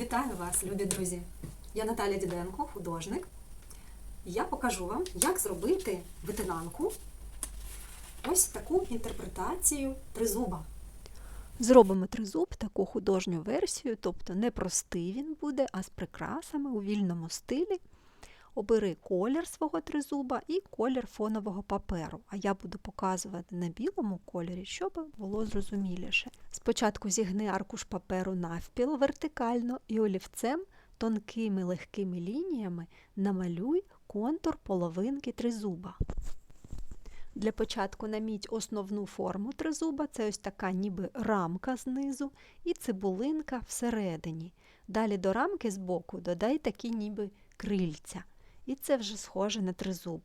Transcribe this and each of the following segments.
Вітаю вас, любі друзі! Я Наталя Діденко, художник. Я покажу вам, як зробити витинанку ось таку інтерпретацію тризуба. Зробимо тризуб таку художню версію, тобто не простий він буде, а з прикрасами у вільному стилі. Обери колір свого тризуба і колір фонового паперу. А я буду показувати на білому кольорі, щоб було зрозуміліше. Спочатку зігни аркуш паперу навпіл вертикально і олівцем тонкими легкими лініями намалюй контур половинки тризуба. Для початку наміть основну форму тризуба, це ось така ніби рамка знизу і цибулинка всередині. Далі до рамки збоку додай такі ніби крильця. І це вже схоже на тризуб.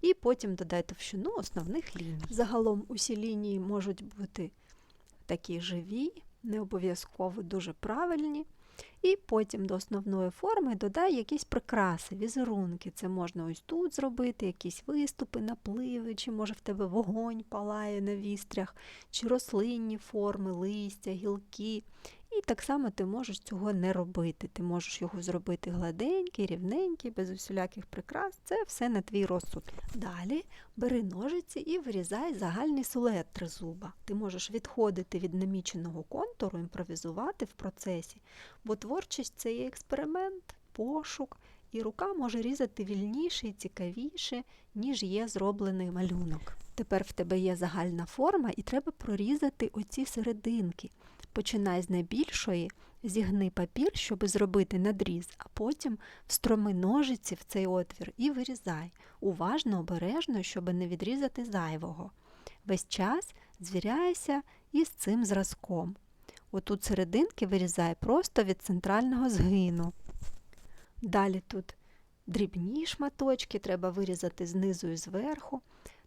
І потім додай товщину основних ліній. Загалом усі лінії можуть бути такі живі, не обов'язково дуже правильні. І потім до основної форми додай якісь прикраси, візерунки. Це можна ось тут зробити, якісь виступи, напливи, чи може в тебе вогонь палає на вістрях, чи рослинні форми, листя, гілки. І так само ти можеш цього не робити. Ти можеш його зробити гладенький, рівненький, без усіляких прикрас. Це все на твій розсуд. Далі бери ножиці і вирізай загальний силует тризуба. Ти можеш відходити від наміченого контуру, імпровізувати в процесі, бо творчість це є експеримент, пошук, і рука може різати вільніше і цікавіше, ніж є зроблений малюнок. Тепер в тебе є загальна форма, і треба прорізати оці серединки. Починай з найбільшої, зігни папір, щоб зробити надріз, а потім встроми ножиці в цей отвір і вирізай. Уважно, обережно, щоб не відрізати зайвого. Весь час звіряйся із цим зразком. Отут серединки вирізай просто від центрального згину. Далі тут дрібні шматочки, треба вирізати знизу і зверху.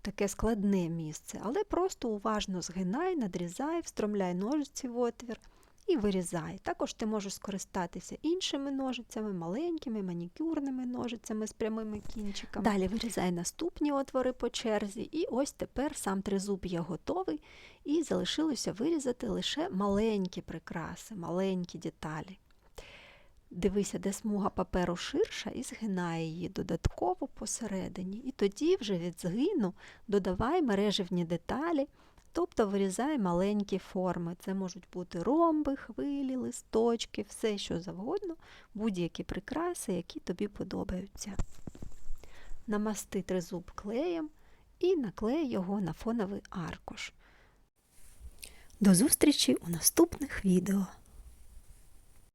Таке складне місце, але просто уважно згинай, надрізай, встромляй ножиці в отвір і вирізай. Також ти можеш скористатися іншими ножицями, маленькими, манікюрними ножицями з прямими кінчиками. Далі вирізай наступні отвори по черзі, і ось тепер сам тризуб є готовий, і залишилося вирізати лише маленькі прикраси, маленькі деталі. Дивися, де смуга паперу ширша, і згинай її додатково посередині. І тоді вже від згину додавай мереживні деталі, тобто вирізай маленькі форми. Це можуть бути ромби, хвилі, листочки, все що завгодно, будь-які прикраси, які тобі подобаються. Намасти тризуб клеєм і наклей його на фоновий аркуш. До зустрічі у наступних відео!